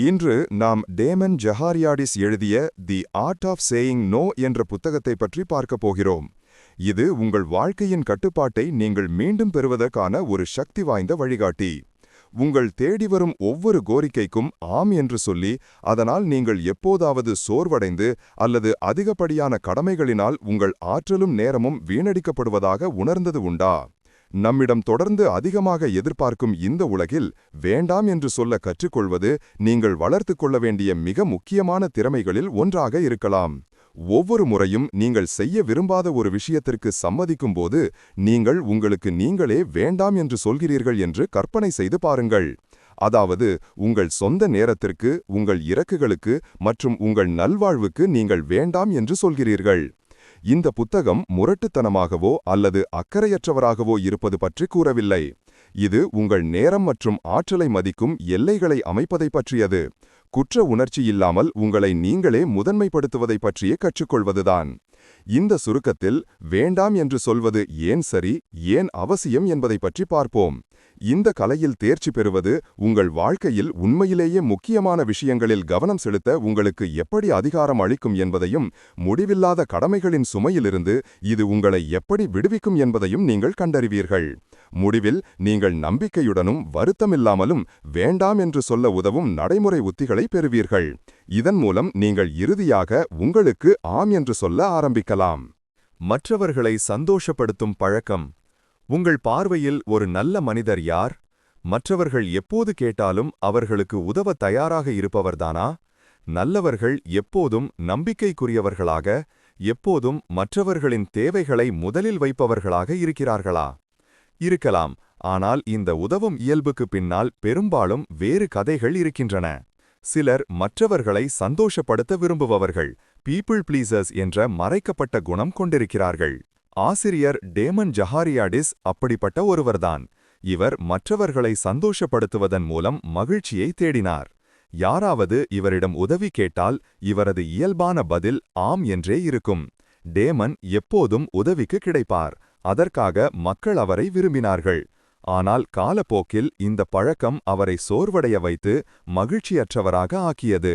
இன்று நாம் Damon Zahariades எழுதிய the art of saying no என்ற புத்தகத்தை பற்றி பார்க்கப் போகிறோம். இது உங்கள் வாழ்க்கையின் கட்டுப்பாட்டை நீங்கள் மீண்டும் பெறுவதற்கான ஒரு சக்தி வாய்ந்த வழிகாட்டி. உங்கள் தேடி வரும் ஒவ்வொரு கோரிக்கைக்கும் ஆம் என்று சொல்லி அதனால் நீங்கள் எப்போதாவது சோர்வடைந்து அல்லது அதிகப்படியான கடமைகளினால் உங்கள் ஆற்றலும் நேரமும் வீணடிக்கப்படுவதாக உணர்ந்தது உண்டா? நம்மிடம் தொடர்ந்து அதிகமாக எதிர்பார்க்கும் இந்த உலகில் வேண்டாம் என்று சொல்ல கற்றுக்கொள்வது நீங்கள் வளர்த்து கொள்ள வேண்டிய மிக முக்கியமான திறமைகளில் ஒன்றாக இருக்கலாம். ஒவ்வொரு முறையும் நீங்கள் செய்ய விரும்பாத ஒரு விஷயத்திற்கு சம்மதிக்கும் போது நீங்கள் உங்களுக்கு நீங்களே வேண்டாம் என்று சொல்கிறீர்கள் என்று கற்பனை செய்து பாருங்கள். அதாவது உங்கள் சொந்த நேரத்திற்கு உங்கள் இறக்குகளுக்கு மற்றும் உங்கள் நல்வாழ்வுக்கு நீங்கள் வேண்டாம் என்று சொல்கிறீர்கள். இந்த புத்தகம் முரட்டுத்தனமாகவோ அல்லது அக்கறையற்றவராகவோ இருப்பது பற்றி கூறவில்லை. இது உங்கள் நேரம் மற்றும் ஆற்றலை மதிக்கும் எல்லைகளை அமைப்பதை பற்றியது. குற்ற உணர்ச்சி இல்லாமல் உங்களை நீங்களே முதன்மைப்படுத்துவதை பற்றியே கற்றுக்கொள்வதுதான். இந்த சுருக்கத்தில் வேண்டாம் என்று சொல்வது ஏன் சரி ஏன் அவசியம் என்பதை பற்றி பார்ப்போம். இந்த கலையில் தேர்ச்சி பெறுவது உங்கள் வாழ்க்கையில் உண்மையிலேயே முக்கியமான விஷயங்களில் கவனம் செலுத்த உங்களுக்கு எப்படி அதிகாரம் அளிக்கும் என்பதையும் முடிவில்லாத கடமைகளின் சுமையிலிருந்து இது உங்களை எப்படி விடுவிக்கும் என்பதையும் நீங்கள் கண்டறிவீர்கள். முடிவில் நீங்கள் நம்பிக்கையுடனும் வருத்தமில்லாமலும் வேண்டாம் என்று சொல்ல உதவும் நடைமுறை உத்திகளை பெறுவீர்கள். இதன் மூலம் நீங்கள் இறுதியாக உங்களுக்கு ஆம் என்று சொல்ல ஆரம்பிக்கலாம். மற்றவர்களை சந்தோஷப்படுத்தும் பழக்கம். உங்கள் பார்வையில் ஒரு நல்ல மனிதர் யார்? மற்றவர்கள் எப்போது கேட்டாலும் அவர்களுக்கு உதவ தயாராக இருப்பவர்தானா? நல்லவர்கள் எப்போதும் நம்பிக்கைக்குரியவர்களாக எப்போதும் மற்றவர்களின் தேவைகளை முதலில் வைப்பவர்களாக இருக்கிறார்களா? இருக்கலாம் ஆனால் இந்த உதவும் இயல்புக்கு பின்னால் பெரும்பாலும் வேறு கதைகள் இருக்கின்றன. சிலர் மற்றவர்களை சந்தோஷப்படுத்த விரும்புபவர்கள் பீப்புள் ப்ளீசர்ஸ் என்ற மறைக்கப்பட்ட குணம் கொண்டிருக்கிறார்கள். ஆசிரியர் டேமன் ஜஹாரியாடிஸ் அப்படிப்பட்ட ஒருவர்தான். இவர் மற்றவர்களை சந்தோஷப்படுத்துவதன் மூலம் மகிழ்ச்சியை தேடினார். யாராவது இவரிடம் உதவி கேட்டால் இவரது இயல்பான பதில் ஆம் என்றே இருக்கும். டேமன் எப்போதும் உதவிக்கு கிடைப்பார். அதற்காக மக்கள் அவரை விரும்பினார்கள். ஆனால் காலப்போக்கில் இந்த பழக்கம் அவரை சோர்வடைய வைத்து மகிழ்ச்சியற்றவராக ஆக்கியது.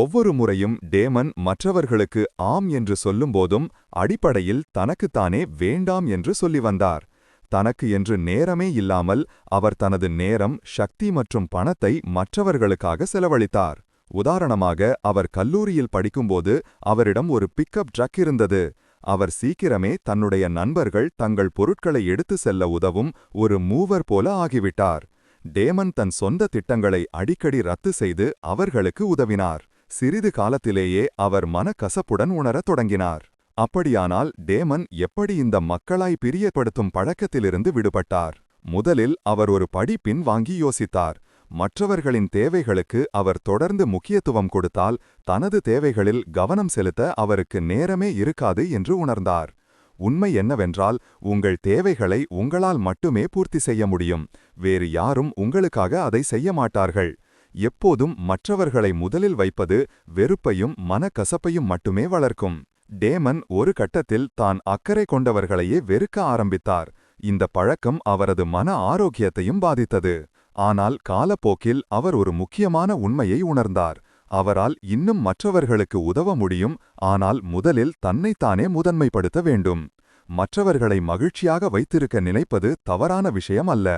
ஒவ்வொரு முறையும் டேமன் மற்றவர்களுக்கு ஆம் என்று சொல்லும்போதும் அடிப்படையில் தனக்குத்தானே வேண்டாம் என்று சொல்லி வந்தார். தனக்கு என்று நேரமே இல்லாமல் அவர் தனது நேரம் சக்தி மற்றும் பணத்தை மற்றவர்களுக்காக செலவழித்தார். உதாரணமாக அவர் கல்லூரியில் படிக்கும்போது அவரிடம் ஒரு பிக்கப் ட்ரக் இருந்தது. அவர் சீக்கிரமே தன்னுடைய நண்பர்கள் தங்கள் பொருட்களை எடுத்து செல்ல உதவும் ஒரு மூவர் போல ஆகிவிட்டார். டேமன் தன் சொந்த திட்டங்களை அடிக்கடி ரத்து செய்து அவர்களுக்கு உதவினார். சிறிது காலத்திலேயே அவர் மனக்கசப்புடன் உணரத் தொடங்கினார். அப்படியானால் டேமன் எப்படி இந்த மக்களாய் பிரியப்படுத்தும் பழக்கத்திலிருந்து விடுபட்டார்? முதலில் அவர் ஒரு படி பின் வாங்கி யோசித்தார். மற்றவர்களின் தேவைகளுக்கு அவர் தொடர்ந்து முக்கியத்துவம் கொடுத்தால் தனது தேவைகளில் கவனம் செலுத்த அவருக்கு நேரமே இருக்காது என்று உணர்ந்தார். உண்மை என்னவென்றால் உங்கள் தேவைகளை உங்களால் மட்டுமே பூர்த்தி செய்ய முடியும். வேறு யாரும் உங்களுக்காக அதை செய்ய மாட்டார்கள். எப்போதும் மற்றவர்களை முதலில் வைப்பது வெறுப்பையும் மனக்கசப்பையும் மட்டுமே வளர்க்கும். டேமன் ஒரு கட்டத்தில் தான் அக்கறை கொண்டவர்களையே வெறுக்க ஆரம்பித்தார். இந்த பழக்கம் அவரது மன ஆரோக்கியத்தையும் பாதித்தது. ஆனால் காலப்போக்கில் அவர் ஒரு முக்கியமான உண்மையை உணர்ந்தார். அவரால் இன்னும் மற்றவர்களுக்கு உதவ முடியும் ஆனால் முதலில் தன்னைத்தானே முதன்மைப்படுத்த வேண்டும். மற்றவர்களை மகிழ்ச்சியாக வைத்திருக்க நினைப்பது தவறான விஷயம் அல்ல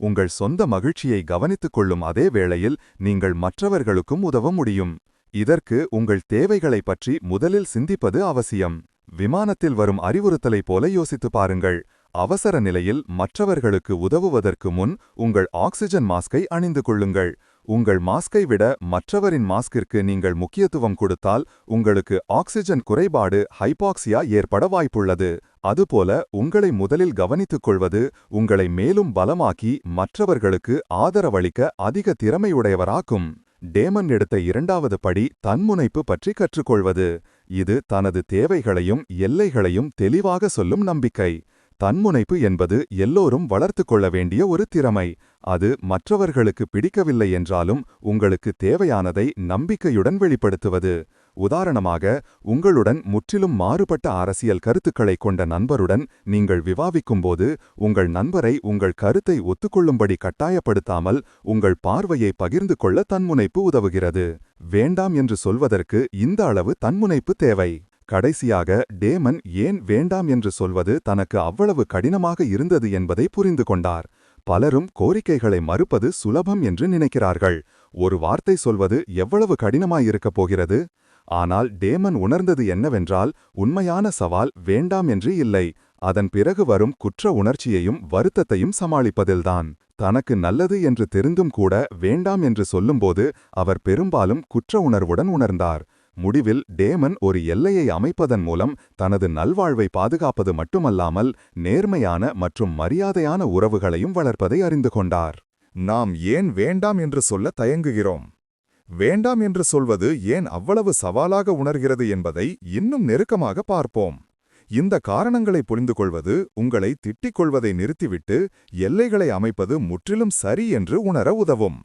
உங்கள் சொந்த மகிழ்ச்சியை கவனித்துக் கொள்ளும் அதே வேளையில் நீங்கள் மற்றவர்களுக்கும் உதவ முடியும். இதற்கு உங்கள் தேவைகளை பற்றி முதலில் சிந்திப்பது அவசியம். விமானத்தில் வரும் அறிவுறுத்தலைப் போல யோசித்து பாருங்கள். அவசர நிலையில் மற்றவர்களுக்கு உதவுவதற்கு முன் உங்கள் ஆக்சிஜன் மாஸ்கை அணிந்து கொள்ளுங்கள். உங்கள் மாஸ்கை விட மற்றவரின் மாஸ்கிற்கு நீங்கள் முக்கியத்துவம் கொடுத்தால் உங்களுக்கு ஆக்சிஜன் குறைபாடு ஹைபாக்சியா ஏற்பட வாய்ப்புள்ளது. அதுபோல உங்களை முதலில் கவனித்துக் கொள்வது உங்களை மேலும் பலமாக்கி மற்றவர்களுக்கு ஆதரவளிக்க அதிக திறமையுடையவராக்கும். டேமன் எடுத்த இரண்டாவது படி தன்முனைப்பு பற்றி கற்றுக்கொள்வது. இது தனது தேவைகளையும் எல்லைகளையும் தெளிவாக சொல்லும் நம்பிக்கை. தன்முனைப்பு என்பது எல்லோரும் வளர்த்து கொள்ள வேண்டிய ஒரு திறமை. அது மற்றவர்களுக்கு பிடிக்கவில்லை என்றாலும் உங்களுக்கு தேவையானதை நம்பிக்கையுடன் வெளிப்படுத்துவது. உதாரணமாக உங்களுடன் முற்றிலும் மாறுபட்ட அரசியல் கருத்துக்களை கொண்ட நண்பருடன் நீங்கள் விவாதிக்கும்போது உங்கள் நண்பரை உங்கள் கருத்தை ஒத்துக்கொள்ளும்படி கட்டாயப்படுத்தாமல் உங்கள் பார்வையை பகிர்ந்து கொள்ள தன்முனைப்பு உதவுகிறது. வேண்டாம் என்று சொல்வதற்கு இந்த அளவு தன்முனைப்பு தேவை. கடைசியாக டேமன் ஏன் வேண்டாம் என்று சொல்வது தனக்கு அவ்வளவு கடினமாக இருந்தது என்பதை புரிந்து கொண்டார். பலரும் கோரிக்கைகளை மறுப்பது சுலபம் என்று நினைக்கிறார்கள். ஒரு வார்த்தை சொல்வது எவ்வளவு கடினமாயிருக்கப் போகிறது? ஆனால் டேமன் உணர்ந்தது என்னவென்றால் உண்மையான சவால் வேண்டாம் என்று இல்லை. அதன் பிறகு வரும் குற்ற உணர்ச்சியையும் வருத்தத்தையும் சமாளிப்பதில்தான். தனக்கு நல்லது என்று தெரிந்தும் கூட வேண்டாம் என்று சொல்லும்போது அவர் பெரும்பாலும் குற்ற உணர்வுடன் உணர்ந்தார். முடிவில் டேமன் ஒரு எல்லையை அமைப்பதன் மூலம் தனது நல்வாழ்வை பாதுகாப்பது மட்டுமல்லாமல் நேர்மையான மற்றும் மரியாதையான உறவுகளையும் வளர்ப்பதை அறிந்து கொண்டார். நாம் ஏன் வேண்டாம் என்று சொல்ல தயங்குகிறோம்? வேண்டாம் என்று சொல்வது ஏன் அவ்வளவு சவாலாக உணர்கிறது என்பதை இன்னும் நெருக்கமாக பார்ப்போம். இந்த காரணங்களை புரிந்து கொள்வது உங்களை திட்டிக் கொள்வதை நிறுத்திவிட்டு எல்லைகளை அமைப்பது முற்றிலும் சரி என்று உணர உதவும்.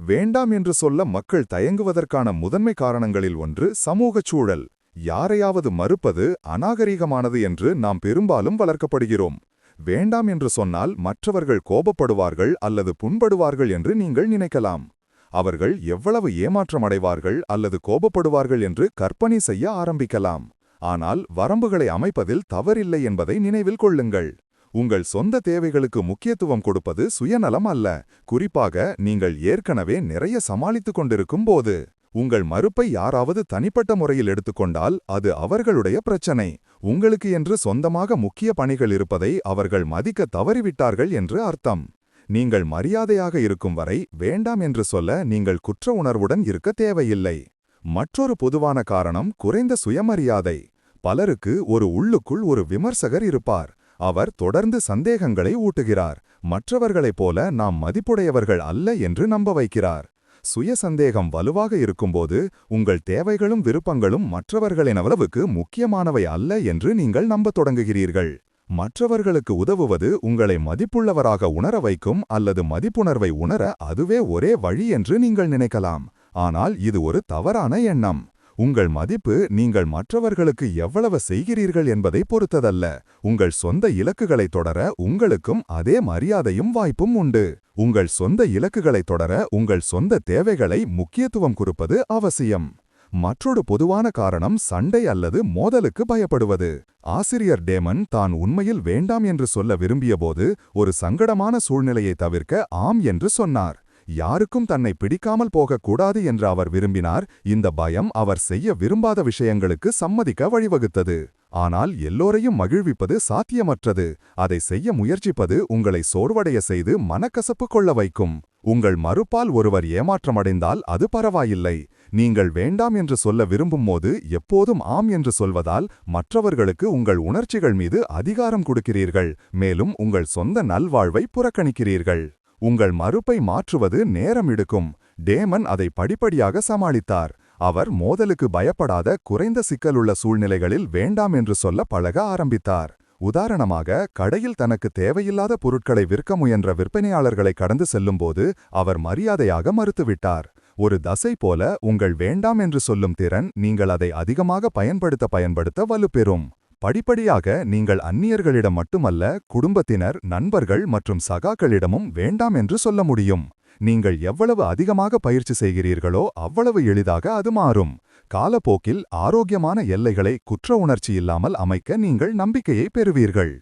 வேண்டாம் என்று சொல்ல மக்கள் தயங்குவதற்கான முதன்மை காரணங்களில் ஒன்று சமூகச் சூழல். யாரையாவது மறுப்பது அநாகரீகமானது என்று நாம் பெரும்பாலும் வளர்க்கப்படுகிறோம். வேண்டாம் என்று சொன்னால் மற்றவர்கள் கோபப்படுவார்கள் அல்லது புண்படுவார்கள் என்று நீங்கள் நினைக்கலாம். அவர்கள் எவ்வளவு ஏமாற்றமடைவார்கள் அல்லது கோபப்படுவார்கள் என்று கற்பனை செய்ய ஆரம்பிக்கலாம். ஆனால் வரம்புகளை அமைப்பதில் தவறில்லை என்பதை நினைவில் கொள்ளுங்கள். உங்கள் சொந்த தேவைகளுக்கு முக்கியத்துவம் கொடுப்பது சுயநலம் அல்ல. குறிப்பாக நீங்கள் ஏற்கனவே நிறைய சமாளித்துக் கொண்டிருக்கும் போது உங்கள் மறுப்பை யாராவது தனிப்பட்ட முறையில் எடுத்துக்கொண்டால் அது அவர்களுடைய பிரச்சனை. உங்களுக்கு என்று சொந்தமாக முக்கிய பணிகள் இருப்பதை அவர்கள் மதிக்க தவறிவிட்டார்கள் என்று அர்த்தம். நீங்கள் மரியாதையாக இருக்கும் வரை வேண்டாம் என்று சொல்ல நீங்கள் குற்ற உணர்வுடன் இருக்க தேவையில்லை. மற்றொரு பொதுவான காரணம் குறைந்த சுயமரியாதை. பலருக்கு ஒரு உள்ளுக்குள் ஒரு விமர்சகர் இருப்பார். அவர் தொடர்ந்து சந்தேகங்களை ஊட்டுகிறார். மற்றவர்களைப் போல நாம் மதிப்புடையவர்கள் அல்ல என்று நம்ப வைக்கிறார். சுய சந்தேகம் வலுவாக இருக்கும்போது உங்கள் தேவைகளும் விருப்பங்களும் மற்றவர்களின் அளவுக்கு முக்கியமானவை அல்ல என்று நீங்கள் நம்பத் தொடங்குகிறீர்கள். மற்றவர்களுக்கு உதவுவது உங்களை மதிப்புள்ளவராக உணர வைக்கும் அல்லது மதிப்புணர்வை உணர அதுவே ஒரே வழி என்று நீங்கள் நினைக்கலாம். ஆனால் இது ஒரு தவறான எண்ணம். உங்கள் மதிப்பு நீங்கள் மற்றவர்களுக்கு எவ்வளவு செய்கிறீர்கள் என்பதை பொறுத்ததல்ல. உங்கள் சொந்த இலக்குகளை தொடர உங்களுக்கும் அதே மரியாதையும் வாய்ப்பும் உண்டு. உங்கள் சொந்த இலக்குகளை தொடர உங்கள் சொந்த தேவைகளை முக்கியத்துவம் கொடுப்பது அவசியம். மற்றொரு பொதுவான காரணம் சண்டை அல்லது மோதலுக்கு பயப்படுவது. ஆசிரியர் டேமன் தான் உண்மையில் வேண்டாம் என்று சொல்ல விரும்பியபோது ஒரு சங்கடமான சூழ்நிலையை தவிர்க்க ஆம் என்று சொன்னார். யாருக்கும் தன்னை பிடிக்காமல் போகக்கூடாது என்று அவர் விரும்பினார். இந்த பயம் அவர் செய்ய விரும்பாத விஷயங்களுக்கு சம்மதிக்க வழிவகுத்தது. ஆனால் எல்லோரையும் மகிழ்விப்பது சாத்தியமற்றது. அதை செய்ய முயற்சிப்பது உங்களை சோர்வடைய செய்து மனக்கசப்பு கொள்ள வைக்கும். உங்கள் மறுப்பால் ஒருவர் ஏமாற்றமடைந்தால் அது பரவாயில்லை. நீங்கள் வேண்டாம் என்று சொல்ல விரும்பும்போது எப்போதும் ஆம் என்று சொல்வதால் மற்றவர்களுக்கு உங்கள் உணர்ச்சிகள் மீது அதிகாரம் கொடுக்கிறீர்கள். மேலும் உங்கள் சொந்த நல்வாழ்வை புறக்கணிக்கிறீர்கள். உங்கள் மறுப்பை மாற்றுவது நேரம் எடுக்கும். டேமன் அதை படிப்படியாக சமாளித்தார். அவர் மோதலுக்கு பயப்படாத குறைந்த சிக்கலுள்ள சூழ்நிலைகளில் வேண்டாம் என்று சொல்ல பழக ஆரம்பித்தார். உதாரணமாக கடையில் தனக்கு தேவையில்லாத பொருட்களை விற்க முயன்ற விற்பனையாளர்களை கடந்து செல்லும்போது அவர் மரியாதையாக மறுத்துவிட்டார். ஒரு தசை போல உங்கள் வேண்டாம் என்று சொல்லும் திறன் நீங்கள் அதை அதிகமாக பயன்படுத்த பயன்படுத்த வலுப்பெறும். படிப்படியாக நீங்கள் அந்நியர்களிடம் மட்டுமல்ல குடும்பத்தினர் நண்பர்கள் மற்றும் சகாக்களிடமும் வேண்டாம் என்று சொல்ல முடியும். நீங்கள் எவ்வளவு அதிகமாக பயிற்சி செய்கிறீர்களோ அவ்வளவு எளிதாக அது மாறும். காலப்போக்கில் ஆரோக்கியமான எல்லைகளை குற்ற உணர்ச்சி இல்லாமல் அமைக்க நீங்கள் நம்பிக்கையை பெறுவீர்கள்.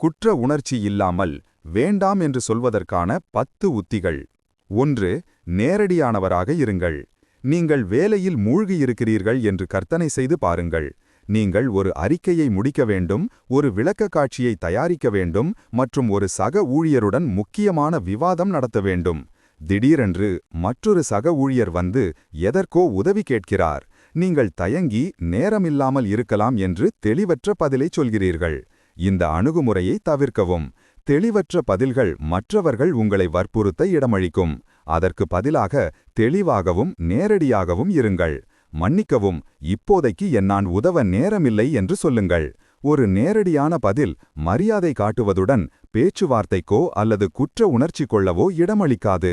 குற்ற உணர்ச்சி இல்லாமல் வேண்டாம் என்று சொல்வதற்கான பத்து உத்திகள். ஒன்று நேரடியானவராக இருங்கள். நீங்கள் வேலையில் மூழ்கியிருக்கிறீர்கள் என்று கற்பனை செய்து பாருங்கள். நீங்கள் ஒரு அறிக்கையை முடிக்க வேண்டும் ஒரு விளக்கக்காட்சியை தயாரிக்க வேண்டும் மற்றும் ஒரு சக ஊழியருடன் முக்கியமான விவாதம் நடத்த வேண்டும். திடீரென்று மற்றொரு சக ஊழியர் வந்து எதற்கோ உதவி கேட்கிறார். நீங்கள் தயங்கி நேரமில்லாமல் இருக்கலாம் என்று தெளிவற்ற பதிலை சொல்கிறீர்கள். இந்த அணுகுமுறையை தவிர்க்கவும். தெளிவற்ற பதில்கள் மற்றவர்கள் உங்களை வற்புறுத்த இடமளிக்கும். அதற்கு பதிலாக தெளிவாகவும் நேரடியாகவும் இருங்கள். மன்னிக்கவும் இப்போதைக்கு என்னான் உதவ நேரமில்லை என்று சொல்லுங்கள். ஒரு நேரடியான பதில் மரியாதை காட்டுவதுடன் பேச்சுவார்த்தைக்கோ அல்லது குற்ற உணர்ச்சி கொள்ளவோ இடமளிக்காது.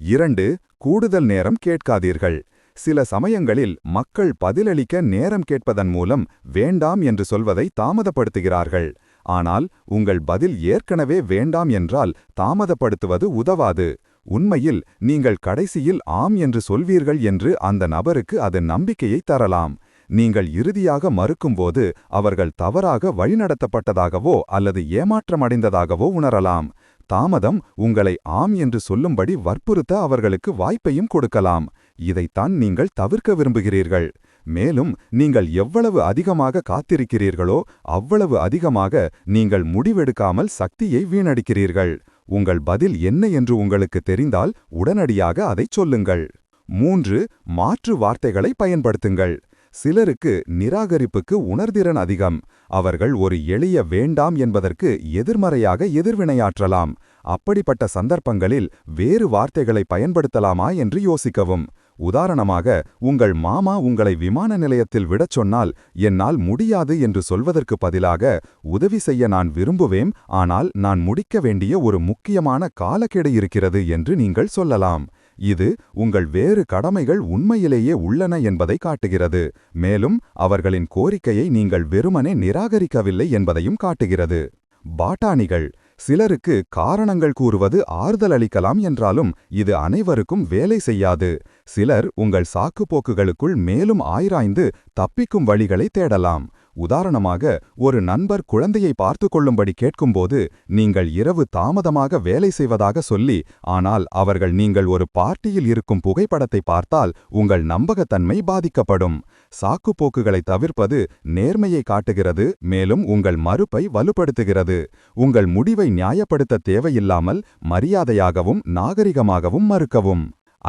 இரண்டு கூடுதல் நேரம் கேட்காதீர்கள். சில சமயங்களில் மக்கள் பதிலளிக்க நேரம் கேட்பதன் மூலம் வேண்டாம் என்று சொல்வதை தாமதப்படுத்துகிறார்கள். ஆனால் உங்கள் பதில் ஏற்கனவே வேண்டாம் என்றால் தாமதப்படுத்துவது உதவாது. உண்மையில் நீங்கள் கடைசியில் ஆம் என்று சொல்வீர்கள் என்று அந்த நபருக்கு அது நம்பிக்கையை தரலாம். நீங்கள் இறுதியாக மறுக்கும்போது அவர்கள் தவறாக வழிநடத்தப்பட்டதாகவோ அல்லது ஏமாற்றமடைந்ததாகவோ உணரலாம். தாமதம் உங்களை ஆம் என்று சொல்லும்படி வற்புறுத்த அவர்களுக்கு வாய்ப்பையும் கொடுக்கலாம். இதைத்தான் நீங்கள் தவிர்க்க விரும்புகிறீர்கள். மேலும் நீங்கள் எவ்வளவு அதிகமாக காத்திருக்கிறீர்களோ அவ்வளவு அதிகமாக நீங்கள் முடிவெடுக்காமல் சக்தியை வீணடிக்கிறீர்கள். உங்கள் பதில் என்ன என்று உங்களுக்கு தெரிந்தால் உடனடியாக அதைச் சொல்லுங்கள். மூன்று மாற்று வார்த்தைகளை பயன்படுத்துங்கள். சிலருக்கு நிராகரிப்புக்கு உணர்திறன் அதிகம். அவர்கள் ஒரு எளிய வேண்டாம் என்பதற்கு எதிர்மறையாக எதிர்வினையாற்றலாம். அப்படிப்பட்ட சந்தர்ப்பங்களில் வேறு வார்த்தைகளை பயன்படுத்தலாமா என்று யோசிக்கவும். உதாரணமாக உங்கள் மாமா உங்களை விமான நிலையத்தில் விடச் சொன்னால் என்னால் முடியாது என்று சொல்வதற்கு பதிலாக உதவி செய்ய நான் விரும்புவேன் ஆனால் நான் முடிக்க வேண்டிய ஒரு முக்கியமான காலக்கெடு இருக்கிறது என்று நீங்கள் சொல்லலாம். இது உங்கள் வேறு கடமைகள் உண்மையிலேயே உள்ளன என்பதை காட்டுகிறது. மேலும் அவர்களின் கோரிக்கையை நீங்கள் வெறுமனே நிராகரிக்கவில்லை என்பதையும் காட்டுகிறது. பாட்டாணிகள் சிலருக்கு காரணங்கள் கூறுவது ஆறுதல் அளிக்கலாம் என்றாலும் இது அனைவருக்கும் வேலை செய்யாது. சிலர் உங்கள் சாக்குப்போக்குகளுக்குள் மேலும் ஆய்ராய்ந்து தப்பிக்கும் வழிகளை தேடலாம். உதாரணமாக ஒரு நண்பர் குழந்தையை பார்த்து கொள்ளும்படி கேட்கும்போது நீங்கள் இரவு தாமதமாக வேலை செய்வதாக சொல்லி ஆனால் அவர்கள் நீங்கள் ஒரு பார்ட்டியில் இருக்கும் புகைப்படத்தை பார்த்தால் உங்கள் நம்பகத்தன்மை பாதிக்கப்படும். சாக்குப்போக்குகளை தவிர்ப்பது நேர்மையை காட்டுகிறது மேலும் உங்கள் மறுப்பை வலுப்படுத்துகிறது. உங்கள் முடிவை நியாயப்படுத்த தேவையில்லாமல் மரியாதையாகவும் நாகரிகமாகவும் மறுக்கவும்.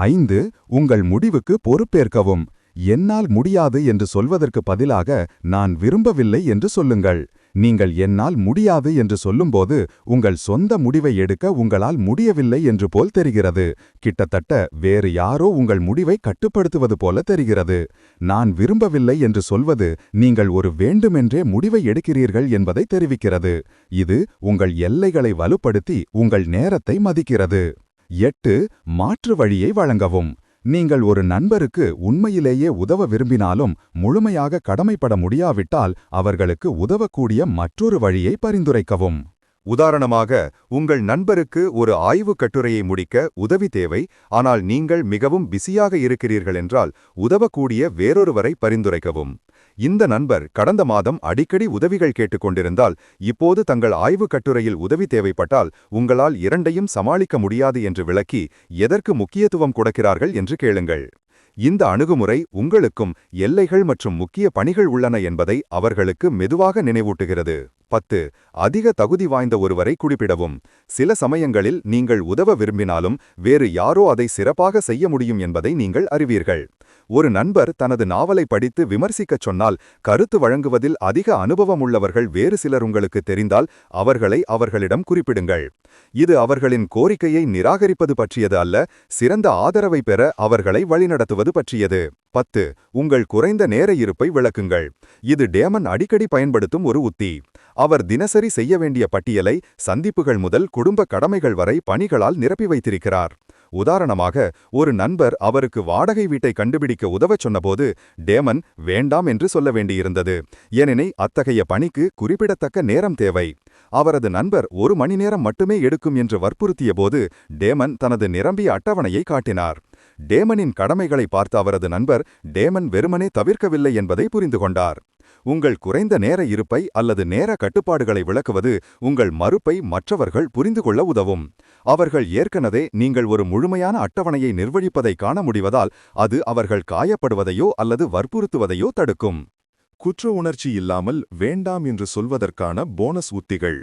ஐந்து உங்கள் முடிவுக்கு பொறுப்பேற்கவும். என்னால் முடியாது என்று சொல்வதற்கு பதிலாக நான் விரும்பவில்லை என்று சொல்லுங்கள். நீங்கள் என்னால் முடியாது என்று சொல்லும்போது உங்கள் சொந்த முடிவை எடுக்க உங்களால் முடியவில்லை என்று போல் தெரிகிறது. கிட்டத்தட்ட வேறு யாரோ உங்கள் முடிவை கட்டுப்படுத்துவது போல தெரிகிறது. நான் விரும்பவில்லை என்று சொல்வது நீங்கள் ஒரு வேண்டுமென்றே முடிவை எடுக்கிறீர்கள் என்பதை தெரிவிக்கிறது. இது உங்கள் எல்லைகளை வலுப்படுத்தி உங்கள் நேரத்தை மதிக்கிறது. எட்டு மாற்று வழியை வழங்கவும். நீங்கள் ஒரு நண்பருக்கு உண்மையிலேயே உதவ விரும்பினாலும் முழுமையாக கடமைப்பட முடியாவிட்டால் அவர்களுக்கு உதவக்கூடிய மற்றொரு வழியை பரிந்துரைக்கவும். உதாரணமாக உங்கள் நண்பருக்கு ஒரு ஆய்வுக் கட்டுரையை முடிக்க உதவி தேவை ஆனால் நீங்கள் மிகவும் பிஸியாக இருக்கிறீர்கள் என்றால் உதவக்கூடிய வேறொருவரை பரிந்துரைக்கவும். இந்த நண்பர் கடந்த மாதம் அடிக்கடி உதவிகள் கேட்டுக்கொண்டிருந்தால் இப்போது தங்கள் ஆய்வுக் கட்டுரையில் உதவி தேவைப்பட்டால் உங்களால் இரண்டையும் சமாளிக்க முடியாது என்று விளக்கி எதற்கு முக்கியத்துவம் கொடுக்கிறார்கள் என்று கேளுங்கள். இந்த அணுகுமுறை உங்களுக்கும் எல்லைகள் மற்றும் முக்கிய பணிகள் உள்ளன என்பதை அவர்களுக்கு மெதுவாக நினைவூட்டுகிறது. பத்து அதிக தகுதி வாய்ந்த ஒருவரை குறிப்பிடவும். சில சமயங்களில் நீங்கள் உதவ விரும்பினாலும் வேறு யாரோ அதை சிறப்பாக செய்ய முடியும் என்பதை நீங்கள் அறிவீர்கள். ஒரு நண்பர் தனது நாவலை படித்து விமர்சிக்கச் சொன்னால் கருத்து வழங்குவதில் அதிக அனுபவம் உள்ளவர்கள் வேறு சிலர் உங்களுக்கு தெரிந்தால் அவர்களை அவர்களிடம் குறிப்பிடுங்கள். இது அவர்களின் கோரிக்கையை நிராகரிப்பது பற்றியது அல்ல சிறந்த ஆதரவை பெற அவர்களை வழிநடத்துவது பற்றியது. பத்து உங்கள் குறைந்த நேர இருப்பை விளக்குங்கள். இது டேமன் அடிக்கடி பயன்படுத்தும் ஒரு உத்தி. அவர் தினசரி செய்ய வேண்டிய பட்டியலை சந்திப்புகள் முதல் குடும்ப கடமைகள் வரை பணிகளால் நிரப்பி வைத்திருக்கிறார். உதாரணமாக ஒரு நண்பர் அவருக்கு வாடகை வீட்டை கண்டுபிடிக்க உதவச் சொன்னபோது டேமன் வேண்டாம் என்று சொல்ல வேண்டியிருந்தது. ஏனெனில் அத்தகைய பணிக்கு குறிப்பிடத்தக்க நேரம் தேவை. அவரது நண்பர் ஒரு மணி நேரம் மட்டுமே எடுக்கும் என்று வற்புறுத்தியபோது டேமன் தனது நிரம்பிய அட்டவணையை காட்டினார். டேமனின் கடமைகளை பார்த்த அவரது நண்பர் டேமன் வெறுமனே தவிர்க்கவில்லை என்பதை புரிந்து கொண்டார். உங்கள் குறைந்த நேர இருப்பை அல்லது நேர கட்டுப்பாடுகளை விளக்குவது உங்கள் மறுப்பை மற்றவர்கள் புரிந்து கொள்ள உதவும். அவர்கள் ஏற்கனவே நீங்கள் ஒரு முழுமையான அட்டவணையை நிர்வகிப்பதை காண முடிவதால் அது அவர்கள் காயப்படுவதையோ அல்லது வற்புறுத்துவதையோ தடுக்கும். குற்ற உணர்ச்சி இல்லாமல் வேண்டாம் என்று சொல்வதற்கான போனஸ் உத்திகள்.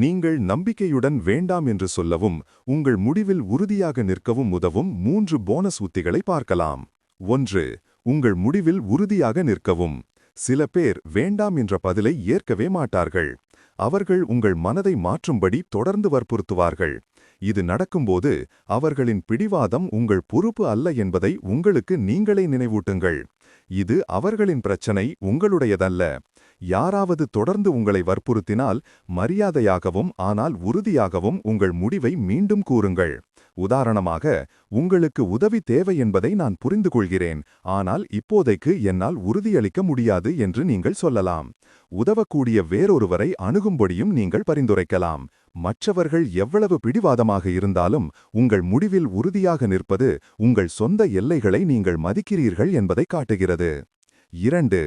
நீங்கள் நம்பிக்கையுடன் வேண்டாம் என்று சொல்லவும் உங்கள் முடிவில் உறுதியாக நிற்கவும் உதவும் மூன்று போனஸ் உத்திகளை பார்க்கலாம். ஒன்று உங்கள் முடிவில் உறுதியாக நிற்கவும். சில பேர் வேண்டாம் என்ற பதிலை ஏற்கவே மாட்டார்கள். அவர்கள் உங்கள் மனதை மாற்றும்படி தொடர்ந்து வற்புறுத்துவார்கள். இது நடக்கும்போது அவர்களின் பிடிவாதம் உங்கள் பொறுப்பு அல்ல என்பதை உங்களுக்கு நீங்களே நினைவூட்டுங்கள். இது அவர்களின் பிரச்சனை உங்களுடையதல்ல. யாராவது தொடர்ந்து உங்களை வற்புறுத்தினால் மரியாதையாகவும் ஆனால் உறுதியாகவும் உங்கள் முடிவை மீண்டும் கூறுங்கள். உதாரணமாக உங்களுக்கு உதவி தேவை என்பதை நான் புரிந்து கொள்கிறேன் ஆனால் இப்போதைக்கு என்னால் உறுதியளிக்க முடியாது என்று நீங்கள் சொல்லலாம். உதவக்கூடிய வேறொருவரை அணுகும்படியும் நீங்கள் பரிந்துரைக்கலாம். மற்றவர்கள் எவ்வளவு பிடிவாதமாக இருந்தாலும் உங்கள் முடிவில் உறுதியாக நிற்பது உங்கள் சொந்த எல்லைகளை நீங்கள் மதிக்கிறீர்கள் என்பதை காட்டுகிறது. இரண்டு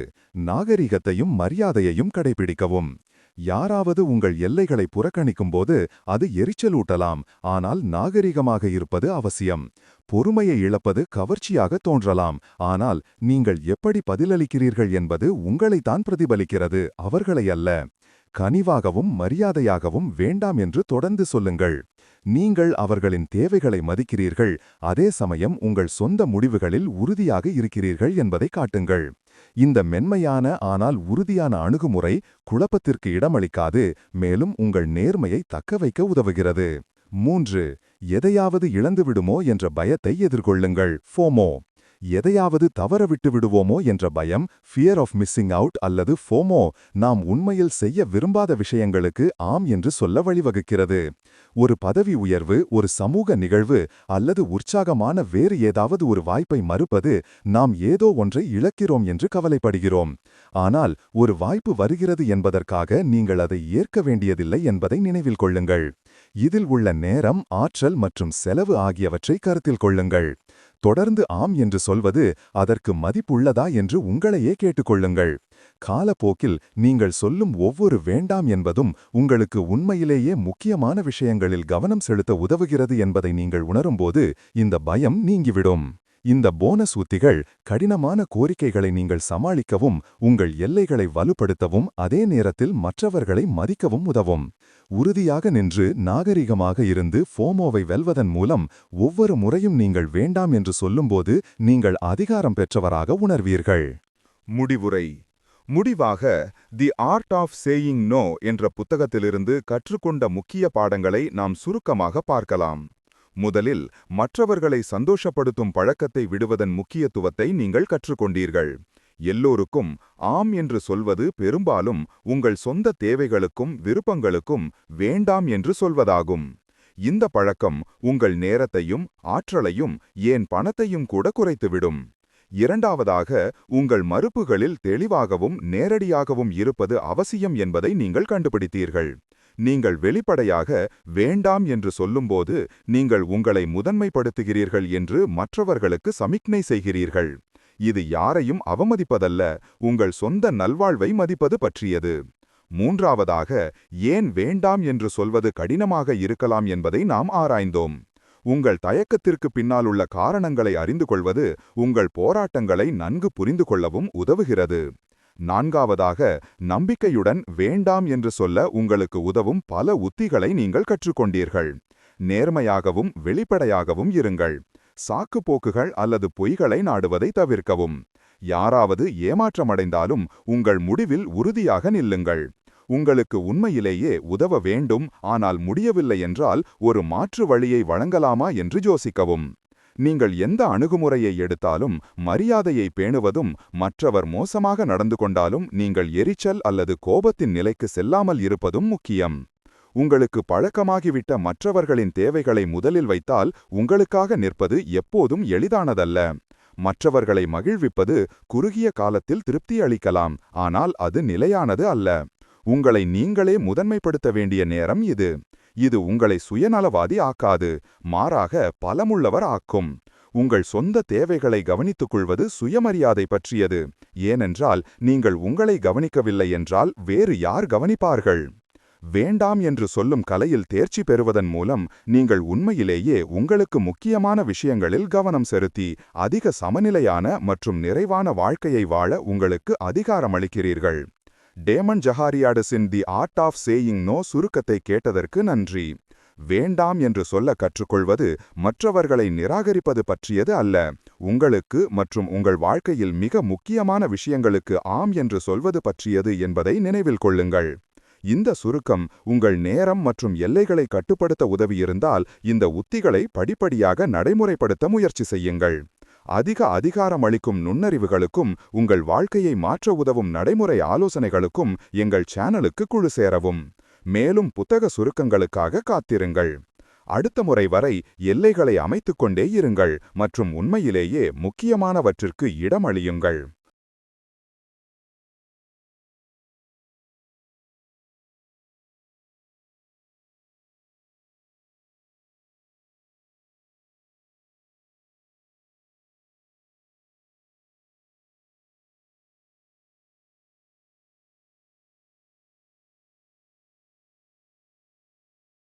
நாகரிகத்தையும் மரியாதையையும் கடைபிடிக்கவும். யாராவது உங்கள் எல்லைகளை புறக்கணிக்கும்போது அது எரிச்சலூட்டலாம் ஆனால் நாகரிகமாக இருப்பது அவசியம். பொறுமையை இழப்பது கவர்ச்சியாக தோன்றலாம் ஆனால் நீங்கள் எப்படி பதிலளிக்கிறீர்கள் என்பது உங்களைத்தான் பிரதிபலிக்கிறது அவர்களை அல்ல. கனிவாகவும் மரியாதையாகவும் வேண்டாம் என்று தொடர்ந்து சொல்லுங்கள். நீங்கள் அவர்களின் தேவைகளை மதிக்கிறீர்கள் அதே சமயம் உங்கள் சொந்த முடிவுகளில் உறுதியாக இருக்கிறீர்கள் என்பதை காட்டுங்கள். இந்த மென்மையான ஆனால் உறுதியான அணுகுமுறை குழப்பத்திற்கு இடமளிக்காது மேலும் உங்கள் நேர்மையை தக்கவைக்க உதவுகிறது. மூன்று எதையாவது இழந்துவிடுமோ என்ற பயத்தை எதிர்கொள்ளுங்கள். ஃபோமோ. எதையாவது தவற விட்டு விடுவோமோ என்ற பயம் ஃபியர் ஆஃப் மிஸ்ஸிங் அவுட் அல்லது ஃபோமோ நாம் உண்மையில் செய்ய விரும்பாத விஷயங்களுக்கு ஆம் என்று சொல்ல வழிவகுக்கிறது. ஒரு பதவி உயர்வு ஒரு சமூக நிகழ்வு அல்லது உற்சாகமான வேறு ஏதாவது ஒரு வாய்ப்பை மறுப்பது நாம் ஏதோ ஒன்றை இழக்கிறோம் என்று கவலைப்படுகிறோம். ஆனால் ஒரு வாய்ப்பு வருகிறது என்பதற்காக நீங்கள் அதை ஏற்க வேண்டியதில்லை என்பதை நினைவில் கொள்ளுங்கள். இதில் உள்ள நேரம் ஆற்றல் மற்றும் செலவு ஆகியவற்றை கருத்தில் கொள்ளுங்கள். தொடர்ந்து ஆம் என்று சொல்வது அதற்கு மதிப்புள்ளதா என்று உங்களையே கேட்டுக்கொள்ளுங்கள். காலப்போக்கில் நீங்கள் சொல்லும் ஒவ்வொரு வேண்டாம் என்பதும் உங்களுக்கு உண்மையிலேயே முக்கியமான விஷயங்களில் கவனம் செலுத்த உதவுகிறது என்பதை நீங்கள் உணரும்போது இந்த பயம் நீங்கிவிடும். இந்த போனஸ் உத்திகள் கடினமான கோரிக்கைகளை நீங்கள் சமாளிக்கவும் உங்கள் எல்லைகளை வலுப்படுத்தவும் அதே நேரத்தில் மற்றவர்களை மதிக்கவும் உதவும். உறுதியாக நின்று நாகரிகமாக இருந்து ஃபோமோவை வெல்வதன் மூலம் ஒவ்வொரு முறையும் நீங்கள் வேண்டாம் என்று சொல்லும்போது நீங்கள் அதிகாரம் பெற்றவராக உணர்வீர்கள். முடிவுரை. முடிவாக the art of saying no என்ற புத்தகத்திலிருந்து கற்றுக்கொண்ட முக்கிய பாடங்களை நாம் சுருக்கமாக பார்க்கலாம். முதலில் மற்றவர்களை சந்தோஷப்படுத்தும் பழக்கத்தை விடுவதன் முக்கியத்துவத்தை நீங்கள் கற்றுக்கொண்டீர்கள். எல்லோருக்கும் ஆம் என்று சொல்வது பெரும்பாலும் உங்கள் சொந்த தேவைகளுக்கும் விருப்பங்களுக்கும் வேண்டாம் என்று சொல்வதாகும். இந்த பழக்கம் உங்கள் நேரத்தையும் ஆற்றலையும் ஏன் பணத்தையும் கூட குறைத்துவிடும். இரண்டாவதாக உங்கள் மறுப்புகளில் தெளிவாகவும் நேரடியாகவும் இருப்பது அவசியம் என்பதை நீங்கள் கண்டுபிடித்தீர்கள். நீங்கள் வெளிப்படையாக வேண்டாம் என்று சொல்லும்போது நீங்கள் உங்களை முதன்மைப்படுத்துகிறீர்கள் என்று மற்றவர்களுக்கு சமிக்ஞை செய்கிறீர்கள். இது யாரையும் அவமதிப்பதல்ல உங்கள் சொந்த நல்வாழ்வை மதிப்பது பற்றியது. மூன்றாவதாக ஏன் வேண்டாம் என்று சொல்வது கடினமாக இருக்கலாம் என்பதை நாம் ஆராய்ந்தோம். உங்கள் தயக்கத்திற்கு பின்னால் உள்ள காரணங்களை அறிந்து கொள்வது உங்கள் போராட்டங்களை நன்கு புரிந்து கொள்ளவும் உதவுகிறது. நான்காவதாக நம்பிக்கையுடன் வேண்டாம் என்று சொல்ல உங்களுக்கு உதவும் பல உத்திகளை நீங்கள் கற்றுக்கொண்டீர்கள். நேர்மையாகவும் வெளிப்படையாகவும் இருங்கள். சாக்குப்போக்குகள் அல்லது பொய்களை நாடுவதை தவிர்க்கவும். யாராவது ஏமாற்றமடைந்தாலும் உங்கள் முடிவில் உறுதியாக நில்லுங்கள். உங்களுக்கு உண்மையிலேயே உதவ வேண்டும் ஆனால் முடியவில்லை என்றால் ஒரு மாற்று வழியை வழங்கலாமா என்று யோசிக்கவும். நீங்கள் எந்த அணுகுமுறையை எடுத்தாலும் மரியாதையை பேணுவதும் மற்றவர் மோசமாக நடந்து கொண்டாலும் நீங்கள் எரிச்சல் அல்லது கோபத்தின் நிலைக்கு செல்லாமல் இருப்பதும் முக்கியம். உங்களுக்கு பழக்கமாகிவிட்ட மற்றவர்களின் தேவைகளை முதலில் வைத்தால் உங்களுக்காக நிற்பது எப்போதும் எளிதானதல்ல. மற்றவர்களை மகிழ்விப்பது குறுகிய காலத்தில் திருப்தி அளிக்கலாம் ஆனால் அது நிலையானது அல்ல. உங்களை நீங்களே முதன்மைப்படுத்த வேண்டிய நேரம் இது. இது உங்களை சுயநலவாதி ஆக்காது மாறாக பலமுள்ளவர் ஆக்கும். உங்கள் சொந்த தேவைகளை கவனித்துக் கொள்வது சுயமரியாதை பற்றியது. ஏனென்றால் நீங்கள் உங்களை கவனிக்கவில்லை என்றால் வேறு யார் கவனிப்பார்கள்? வேண்டாம் என்று சொல்லும் கலையில் தேர்ச்சி பெறுவதன் மூலம் நீங்கள் உண்மையிலேயே உங்களுக்கு முக்கியமான விஷயங்களில் கவனம் செலுத்தி அதிக சமநிலையான மற்றும் நிறைவான வாழ்க்கையை வாழ உங்களுக்கு அதிகாரமளிக்கிறீர்கள். Damon ஜஹாரியாடஸின் the art of saying no சுருக்கத்தை கேட்டதற்கு நன்றி. வேண்டாம் என்று சொல்ல கற்றுக்கொள்வது மற்றவர்களை நிராகரிப்பது பற்றியது அல்ல. உங்களுக்கு மற்றும் உங்கள் வாழ்க்கையில் மிக முக்கியமான விஷயங்களுக்கு ஆம் என்று சொல்வது பற்றியது என்பதை நினைவில் கொள்ளுங்கள். இந்த சுருக்கம் உங்கள் நேரம் மற்றும் எல்லைகளை கட்டுப்படுத்த உதவியிருந்தால் இந்த உத்திகளை படிப்படியாக நடைமுறைப்படுத்த முயற்சி செய்யுங்கள். அதிக அதிகாரம் அளிக்கும் நுண்ணறிவுகளுக்கும் உங்கள் வாழ்க்கையை மாற்ற உதவும் நடைமுறை ஆலோசனைகளுக்கும் எங்கள் சேனலுக்கு குழு சேரவும். மேலும் புத்தக சுருக்கங்களுக்காக காத்திருங்கள். அடுத்த முறை வரை எல்லைகளை அமைத்துக்கொண்டே இருங்கள் மற்றும் உண்மையிலேயே முக்கியமானவற்றிற்கு இடமளியுங்கள்.